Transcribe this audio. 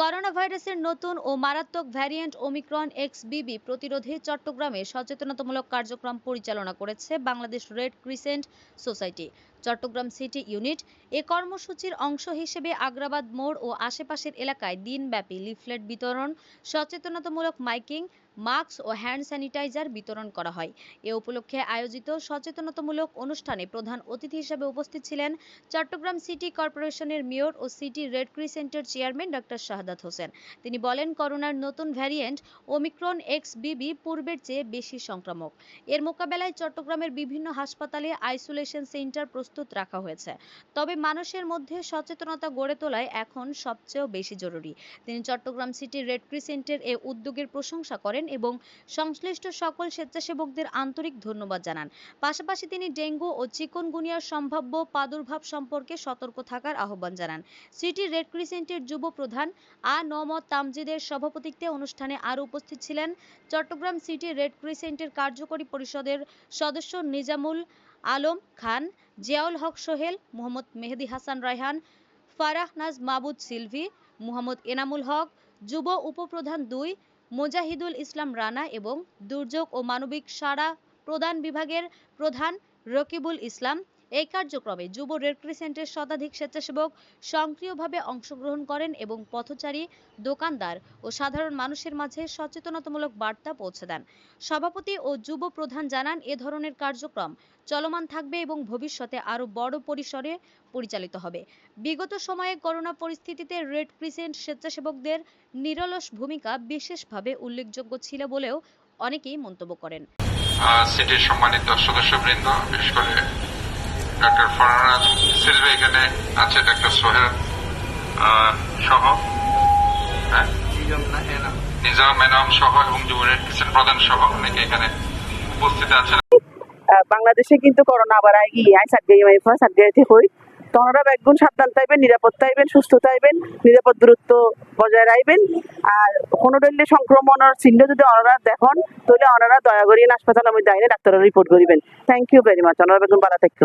Corona ভাইরাসের নতুন ও মারাত্মক ভ্যারিয়েন্ট ওমিক্রন এক্স বিবি প্রতিরোধে চট্টগ্রামে সচেতনতামূলক কার্যক্রম পরিচালনা করেছে Bangladesh red crescent society. Chattogram city unit এ কর্মসূচির অংশ হিসেবে আগ্রাবাদ মোড় ও আশেপাশের এলাকায় দিনব্যাপী লিফলেট বিতরণ, সচেতনতামূলক মাইকিং, মাস্ক ও হ্যান্ড স্যানিটাইজার বিতরণ করা হয়। এ উপলক্ষে আয়োজিত সচেতনতামূলক অনুষ্ঠানে প্রধান অতিথি হিসেবে উপস্থিত ছিলেন চট্টগ্রাম সিটি কর্পোরেশনের মেয়র ও সিটি রেড ক্রিসেন্টের চেয়ারম্যান ডক্টর শাহাদাত হোসেন। তিনি বলেন, করোনার নতুন ভ্যারিয়েন্ট ওমিক্রন এক্স বিবি পূর্বের চেয়ে বেশি সংক্রামক। এর মোকাবেলায় চট্টগ্রামের বিভিন্ন হাসপাতালে আইসোলেশন সেন্টার প্রস্তুত রাখা হয়েছে। তবে মানুষের মধ্যে সচেতনতা গড়ে তোলায় এখন সবচেয়ে বেশি জরুরি। তিনি চট্টগ্রাম সিটি রেড ক্রিসেন্টের এ উদ্যোগের প্রশংসা করেন এবং সংশ্লিষ্ট সকল স্বেচ্ছাসেবকদের আন্তরিক ধন্যবাদ জানান। পাশাপাশি তিনি ডেঙ্গু ও চিকনগুনিয়ার সম্ভাব্য প্রাদুর্ভাব সম্পর্কে সতর্ক থাকার আহ্বান জানান। সিটি রেড ক্রিসেন্টের যুব প্রধান আ নমত তামজিদের সভাপতিত্বে অনুষ্ঠানে আরও উপস্থিত ছিলেন চট্টগ্রাম সিটি রেড ক্রিসেন্টের কার্যকরী পরিষদের সদস্য নিজামুল আলম খান, জিয়াউল হক সোহেল, মোহাম্মদ মেহেদি হাসান রায়হান, ফারাহ নাজ মাবুদ সিলভি, মোহাম্মদ এনামুল হক, যুব উপপ্রধান দুই, মোজাহিদুল ইসলাম রানা এবং দুর্যোগ ও মানবিক সারা প্রদান বিভাগের প্রধান রকিবুল ইসলাম এই কার্যক্রমে যুব রেড ক্রিসেন্টের শতাধিক স্বেচ্ছাসেবক সক্রিয়ভাবে অংশগ্রহণ করেন এবং পথচারী, দোকানদার ও সাধারণ মানুষের মাঝে সচেতনতামূলক বার্তা পৌঁছে দেন। সভাপতি ও যুব প্রধান জানান, এ ধরনের কার্যক্রম চলমান থাকবে এবং ভবিষ্যতে আরও বড় পরিসরে পরিচালিত হবে। বিগত সময়ে করোনা পরিস্থিতিতে রেড ক্রিসেন্ট স্বেচ্ছাসেবকদের নিরলস ভূমিকা বিশেষভাবে উল্লেখযোগ্য ছিল বলেও অনেকেই মন্তব্য করেন। সিটির সম্মানিত সদস্যবৃন্দ, বিশেষ করে ডক্টর ফরহাদ সিলভে এখানে আছে ডক্টর সোহেল সহ। হ্যাঁ, নিজাম এনাম সহ এবং যুব রেড প্রধান সহ অনেকে এখানে উপস্থিত আছেন। বাংলাদেশে কিন্তু করোনা আবার আই আই সাতগাই মাইফা সাতগাইতে হই। তো ওনারা একগুণ সাবধান থাকবেন নিরাপদ থাকবেন সুস্থ থাকবেন নিরাপদ দূরত্ব বজায় রাখবেন আর কোনো ডেলে সংক্রমণের চিহ্ন যদি ওনারা দেখুন তাহলে ওনারা দয়া করিয়ে হাসপাতালের মধ্যে আইনে ডাক্তারের রিপোর্ট করিবেন। থ্যাংক ইউ ভেরি মাচ ওনারা বেগুন ভালো থাকতো